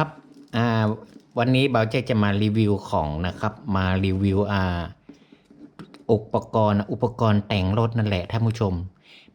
ครับวันนี้เบาเจจะมารีวิวของนะครับ มารีวิวอ่าอุปกรณ์อุปกรณ์แต่งรถนั่นแหละท่านผู้ชม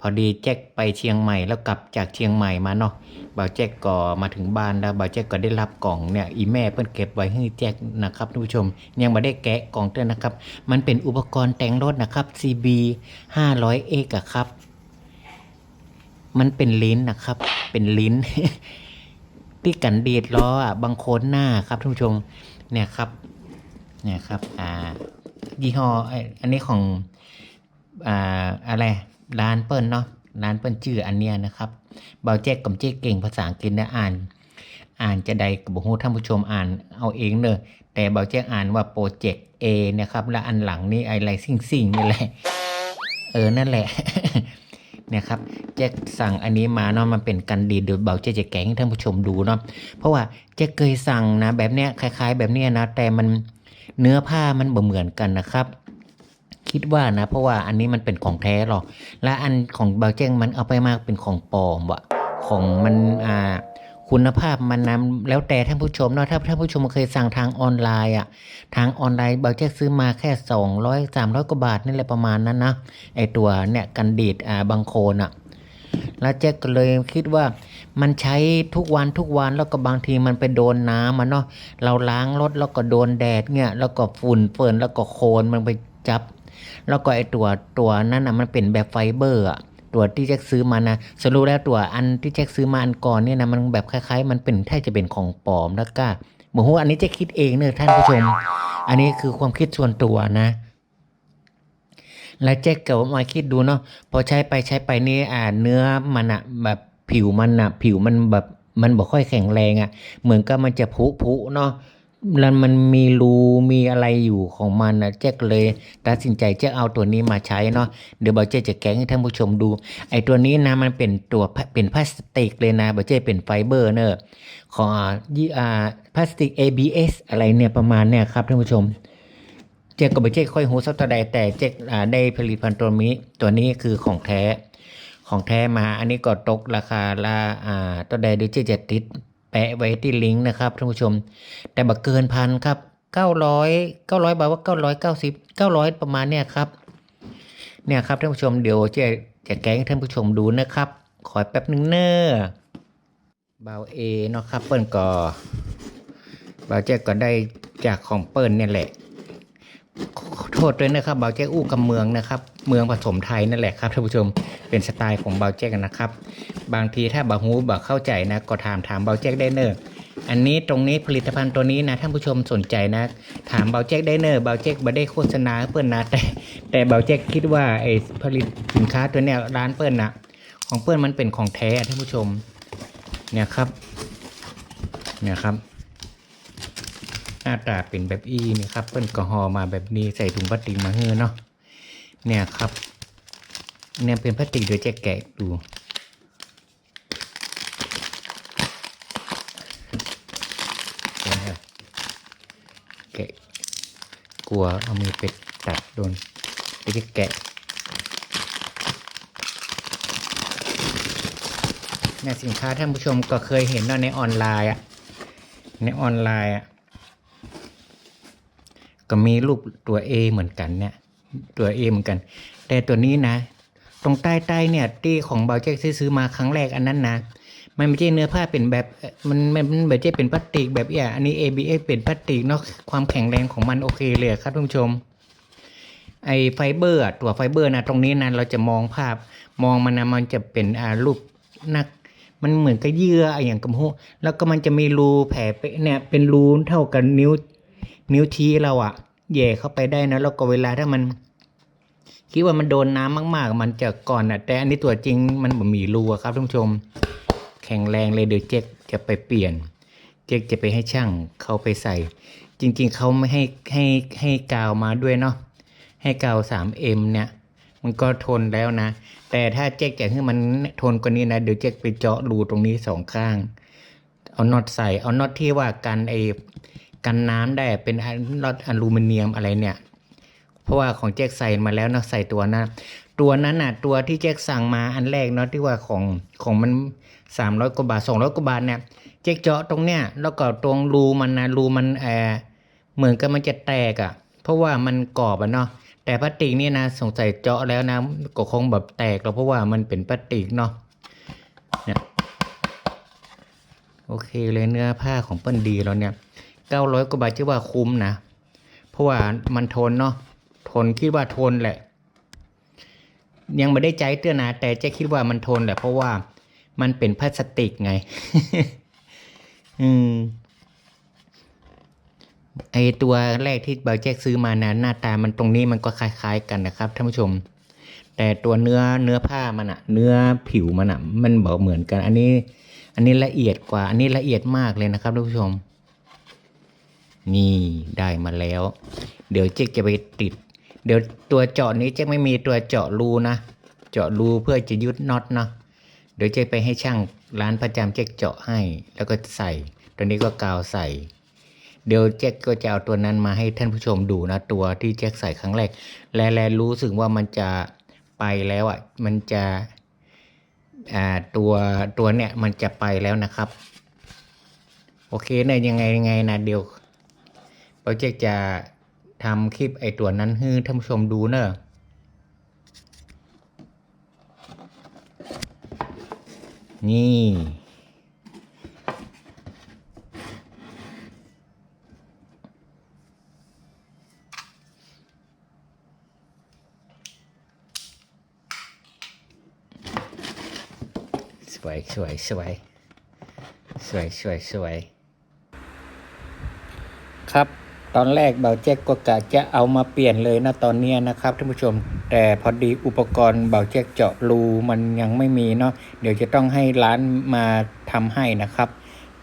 พอดีแจ็คไปเชียงใหม่แล้วกลับจากเชียงใหม่มาเนาะเบาแจ็คก็มาถึงบ้านแล้วเบาแจ็คก็ได้รับกล่องเนี่ยอีแม่เพิ่นเก็บไว้ให้แจ็คนะครับท่านผู้ชม ยังไม่ได้แกะกล่องด้วยนะครับ มันเป็นอุปกรณ์แต่งรถนะครับ CB 500X อะครับ มันเป็นลิ้นนะครับ เป็นลิ้น ที่กันดีดล้ออะบางโคนหน้าครับท่านผู้ชมเนี่ยครับเนี่ยครับอ่ายี่ห้ออันนี้ของอ่าอะไรร้านเปิ้ลเนาะร้านเปิ้ลชื่ออันเนี้ยนะครับเบาแจ๊กกับเจ๊เก่งภาษาอังกฤษนะอ่าน อ่านจะใดกับบุฮูท่านผู้ชมอ่านเอาเองเนอะแต่เบาแจ๊กอ่านว่าโปรเจกต์ A นะครับ และอันหลังนี่อะไรซิ่งๆนี่แหละเออนั่นแหละ นะครับแจ็คสั่งอันนี้มาเนาะมันเป็นกันดีดเดี๋ยวเบาเจ๊จะแกงให้ท่านผู้ชมดูเนาะเพราะว่าเจ๊เคยสั่งนะแบบเนี้ยคล้าย ๆ แบบเนี้ยนะแต่มันเนื้อผ้ามันบ่เหมือนกันนะครับ คิดว่านะ เพราะว่าอันนี้มันเป็นของแท้หรอกและอันของเบาเจ้งมันเอาไปมากเป็นของปลอมวะของมันอ่า คุณภาพมันนะแล้วแต่ท่านผู้ชมเนาะถ้าท่านผู้ชมเคยสั่งทางออนไลน์อะทางออนไลน์เบาเจ๊ซื้อมาแค่สองร้อยสามร้อยกว่าบาทนี่แหละประมาณนั้นนะไอตัวเนี่ยกันดีดอ่าบางโคนอะแล้วเจ๊ก็เลยคิดว่ามันใช้ทุกวันทุกวันแล้วก็บางทีมันไปโดนน้ำมันเนาะเราล้างรถแล้วก็โดนแดดเนี่ยแล้วก็ฝุ่นเฟินแล้วก็โคลนมันไปจับ แล้วก็ไอตัวตัวนั้นอะมันเป็นแบบไฟเบอร์อะ ตัวที่แจ็คซื้อมานะสรุปแล้วตัวอันที่แจ็คซื้อมาอันก่อนเนี่ยนะมันแบบคล้ายๆ มันเป็นแทบจะเป็นของปลอมแล้วก็หมูฮูอันนี้จะคิดเองเนอะท่านผู้ชม อันนี้คือความคิดส่วนตัวนะ แล้วเจ๊ก็มาคิดดูเนาะพอใช้ไปใช้ไปนี่อ่าเนื้อมันอะแบบผิวมันอะผิวมันแบบมันบ่ค่อยแข็งแรงอะเหมือนกับมันจะผุผุเนาะ แล้วมันมีรูมีอะไรอยู่ของมันนะเจ๊กเลยตัดสินใจเจ๊เอาตัวนี้มาใช้เนาะเดี๋ยวบอเจ๊จะแกะให้ท่านผู้ชมดู ไอตัวนี้นะมันเป็นตัวเป็นพลาสติกเลยนะบอเจ๊เป็นไฟเบอร์เนอะของยี่อ่าพลาสติก ABS อะไรเนี่ยประมาณเนี่ยครับท่านผู้ชม เจ๊ก็ไม่ใช่ค่อยหูสักตัวใดแต่เจ๊อ่าได้ผลิตภัณฑ์ตัวนี้ตัวนี้คือของแท้ของแท้มาอันนี้ก็ตกราคาละอ่าตัวใดเดี๋ยวเจ๊จะติด แปะไว้ที่ลิงก์นะครับท่านผู้ชม แต่บักเกินพันครับเก้าร้อยเก้าร้อยบาทว่าเก้าร้อยเก้าสิบเก้าร้อยประมาณเนี่ยครับเนี่ยครับท่านผู้ชมเดี๋ยวเจ๊จะแก้งท่านผู้ชมดูนะครับ ขอแป๊บนึงเนอะเบาเอเนาะครับเปิ้ลก็เบาเจ๊ก็ได้จากของเปิ้ลเนี่ยแหละ โทษด้วยนะครับเบาแจ๊กอู้กับเมืองนะครับ เมืองผสมไทยนั่นแหละครับท่านผู้ชมเป็นสไตล์ของเบาแจ๊กนะครับ บางทีถ้าบาฮูบาเข้าใจนะก็ถามถามเบาแจ๊กได้เนอะอันนี้ตรงนี้ผลิตภัณฑ์ตัวนี้นะท่านผู้ชมสนใจนะ ถามเบาแจ๊กได้เนอะเบาแจ๊กบ่ได้โฆษณาเปิ้ลนะแต่แต่เบาแจ๊กคิดว่าไอ้ผลิตสินค้าตัวเนี้ยร้านเปิ้ลนะของเปิ้ลมันเป็นของแท้ท่านผู้ชมเนี่ยครับเนี่ยครับ น้าตาเป็นแบบอีนี่ครับ เปิ้ลก็ห่อมาแบบนี้ใส่ถุงพลาสติกมาเฮ้อเนาะเนี่ยครับ เนี่ยเป็นพลาสติกเดี๋ยวจะแกะดูแกะกลัวเอามือไปตัดโดนเดี๋ยวจะแกะเนี่ยสินค้าท่านผู้ชมก็เคยเห็นเนาะในออนไลน์อะในออนไลน์อะ ก็มีรูปตัว A เหมือนกันเนี่ย ตัว A เหมือนกัน แต่ตัวนี้นะ ตรงใต้ใต้เนี่ยที่ของเบาเจ๊กซื้อมาครั้งแรกอันนั้นนะ มันไม่ใช่เนื้อผ้าเป็นแบบมันมันมันแบบจะเป็นพลาสติกแบบเนี้ยอันนี้ ABS เป็นพลาสติกเนาะความแข็งแรงของมันโอเคเลยครับท่านผู้ชม ไอไฟเบอร์ตัวไฟเบอร์นะตรงนี้นะเราจะมองภาพมองมันนะมันจะเป็นอ่ารูปนักมันเหมือนกับเยื่ออะไรอย่างกระหูแล้วก็มันจะมีรูแผลไปเนี่ยเป็นรูเท่ากันนิ้วนิ้วชี้เราอะ แย่เข้าไปได้นะแล้วก็เวลาถ้ามันคิดว่ามันโดนน้ำมาก ๆ มันจะก่อนอะแต่อันนี้ตัวจริงมันบ่มีรูครับท่านผู้ชม แข็งแรงเลยเดี๋ยวเจ๊กจะไปเปลี่ยน เจ๊กจะไปให้ช่างเขาไปใส่ จริง ๆเขาไม่ให้ให้ให้กาวมาด้วยเนาะให้กาว 3M เนี่ย มันก็ทนแล้วนะ แต่ถ้าเจ๊กอยากให้มันทนกว่านี้นะ เดี๋ยวเจ๊กไปเจาะรูตรงนี้สองข้าง เอาน็อตใส่เอาน็อตที่ว่ากันไอ กันน้ำได้เป็นน็อตอลูมิเนียมอะไรเนี่ย เพราะว่าของแจ็คใส่มาแล้วนะใส่ตัวนะตัวนั้นน่ะตัวที่แจ็คสั่งมาอันแรกเนาะที่ว่าของของมันสามร้อยกว่าบาทสองร้อยกว่าบาทเนี่ยแจ็คเจาะตรงเนี้ยแล้วก็ตรงรูมันนะรูมันแออเหมือนกับมันจะแตกอะ่ะ เพราะว่ามันกรอบอะเนาะแต่พลาสติกนี่นะสงสัยเจาะแล้วนะก็คงแบบแตกแล้วเพราะว่ามันเป็นพลาสติกเนาะเนี่ยโอเคเลยเนื้อผ้าของเปิ้ลดีแล้วเนี่ย เก้าร้อยกว่าบาทชื่อว่าคุ้มนะ เพราะว่ามันทนเนาะทนคิดว่าทนแหละ ยังไม่ได้ใจเตือนนะแต่เจะคิดว่ามันทนแหละ เพราะว่ามันเป็นพลาสติกไง อืมไอตัวแรกที่เบลแจ็คซื้อมานะหน้าตามันตรงนี้มันก็คล้าย ๆ กันนะครับท่านผู้ชม แต่ตัวเนื้อเนื้อผ้ามันอะเนื้อผิวมันอะมันบอกเหมือนกัน อันนี้ อันนี้ละเอียดกว่า อันนี้ละเอียดมากเลยนะครับท่านผู้ชม นี่ได้มาแล้ว เดี๋ยวเจ๊จะไปติด เดี๋ยวตัวเจาะนี้เจ๊ไม่มีตัวเจาะรูนะ เจาะรูเพื่อจะยึดน็อตเนาะเดี๋ยวเจ๊ไปให้ช่างร้านประจำเจ๊เจาะให้ แล้วก็ใส่ ตัวนี้ก็กาวใส่ เดี๋ยวเจ๊ก็จะเอาตัวนั้นมาให้ท่านผู้ชมดูนะ ตัวที่เจ๊ใส่ครั้งแรก แลแลรู้สึกว่ามันจะไปแล้วอะ มันจะอ่าตัวตัวเนี่ยมันจะไปแล้วนะครับ โอเคเนี่ยยังไงยังไงนะเดี๋ยว โปรเจกต์จะทำคลิปไอตัวนั้นให้ท่านผู้ชมดูเนอะนี่ สวยสวยสวยสวยสวยสวยครับ ตอนแรกเบาแจ็คก็กะจะเอามาเปลี่ยนเลยนะตอนเนี้ยนะครับท่านผู้ชม แต่พอดีอุปกรณ์เบาแจ็คเจาะรูมันยังไม่มีเนาะเดี๋ยวจะต้องให้ร้านมาทำให้นะครับ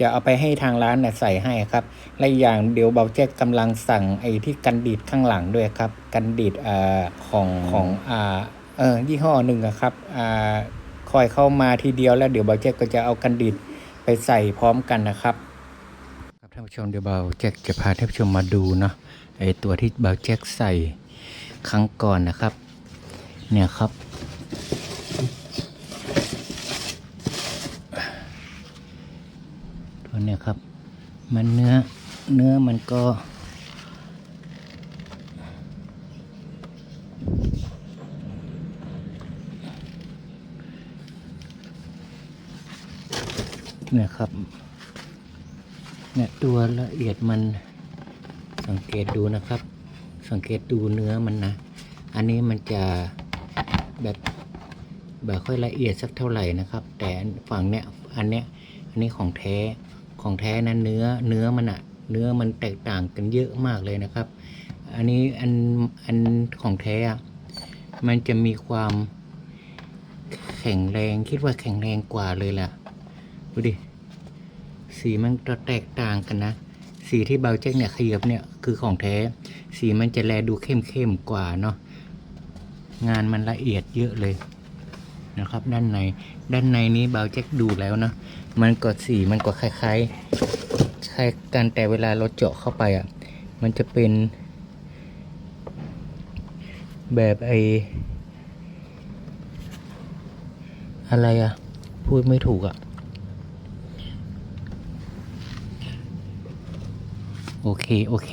จะเอาไปให้ทางร้านเนี่ยใส่ให้ครับและอีกอย่างเดี๋ยวเบาแจ็คกำลังสั่งไอ้ที่กันดีดข้างหลังด้วยครับ กันดีดอ่าของของอ่าเออยี่ห้อหนึ่งอะครับอ่าคอยเข้ามาทีเดียวแล้วเดี๋ยวเบาแจ็คก็จะเอากันดีดไปใส่พร้อมกันนะครับครับท่านผู้ชมเดี๋ยวเบาแจ็คจะพาท่านผู้ชมมาดูเนาะไอตัวที่เบาแจ็คใส่ครั้งก่อนนะครับ เนี่ยครับ ตัวเนี่ยครับ มันเนื้อเนื้อมันก็เนี่ยครับ เนี่ยตัวละเอียดมันสังเกตดูนะครับ สังเกตดูเนื้อมันนะ อันนี้มันจะแบบแบบค่อยละเอียดสักเท่าไหร่นะครับ แต่ฝั่งเนี้ยอันเนี้ยอันนี้ของแท้ของแท้นะเนื้อเนื้อมันอะเนื้อมันแตกต่างกันเยอะมากเลยนะครับ อันนี้อันอันของแท้อะมันจะมีความแข็งแรงคิดว่าแข็งแรงกว่าเลยล่ะดูดิ สีมันจะแตกต่างกันนะ สีที่เบาแจ็คเนี่ยขยับเนี่ยคือของแท้ สีมันจะแลดูเข้มเข้มกว่าเนาะงานมันละเอียดเยอะเลยนะครับ ด้านในด้านในนี้เบาแจ็คดูแล้วเนาะมันก็สีมันก็คล้ายๆคล้ายกันแต่เวลาเราเจาะเข้าไปอะมันจะเป็น แบบไออะไรอะ พูดไม่ถูกอะ โอเค โอเค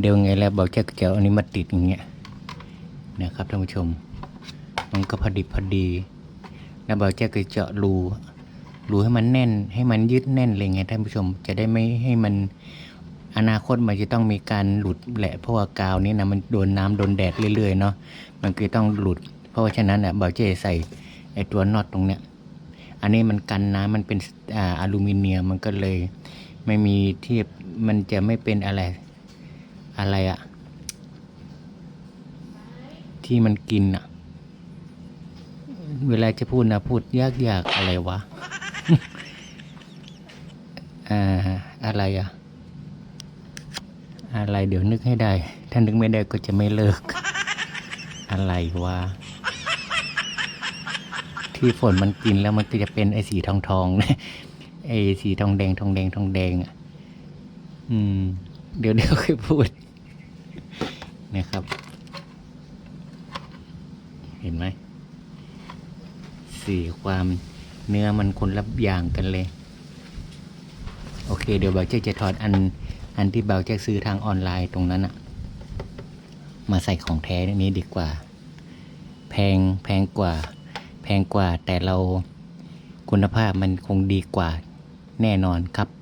เดี๋ยวไงแล้วเบาแจ็คจะเอาอันนี้มาติดอย่างเงี้ยนะครับท่านผู้ชม มันก็พอดีพอดี แล้วเบาแจ็คก็เจาะรูรูให้มันแน่น ให้มันยึดแน่นเลยไงท่านผู้ชม จะได้ไม่ให้มันอนาคตมันจะต้องมีการหลุดแหละเพราะว่ากาวนี้นะมันโดนน้ำโดนแดดเรื่อยๆเนาะมันก็ต้องหลุด เพราะว่าฉะนั้นเนี่ยเบาแจ็คใส่ไอตัวน็อตตรงเนี้ยอันนี้มันกันน้ำมันเป็นอ่าอลูมิเนียมมันก็เลย ไม่มีที่มันจะไม่เป็นอะไรอะไรอะที่มันกินอะเวลาจะพูดนะพูดยากยากๆอะไรวะอ่าอะไรอะอะไรเดี๋ยวนึกให้ได้ ถ้านึกไม่ได้ก็จะไม่เลิก อะไรวะที่ฝนมันกินแล้วมันก็จะเป็นไอ้สีทองทองๆ ไอ้สีทองแดงทองแดงทองแดงอะอืม เดี๋ยวเดี๋ยวค่อยพูด นะครับ เห็นไหมสีความเนื้อมันคนละอย่างกันเลย โอเค เดี๋ยวเบาเจ๊จะถอดอัน อันที่เบาเจ๊ซื้อทางออนไลน์ตรงนั้นอะมาใส่ของแท้นี้ดีกว่า แพงแพงกว่า แพงกว่าแต่เราคุณภาพมันคงดีกว่า แน่นอนครับ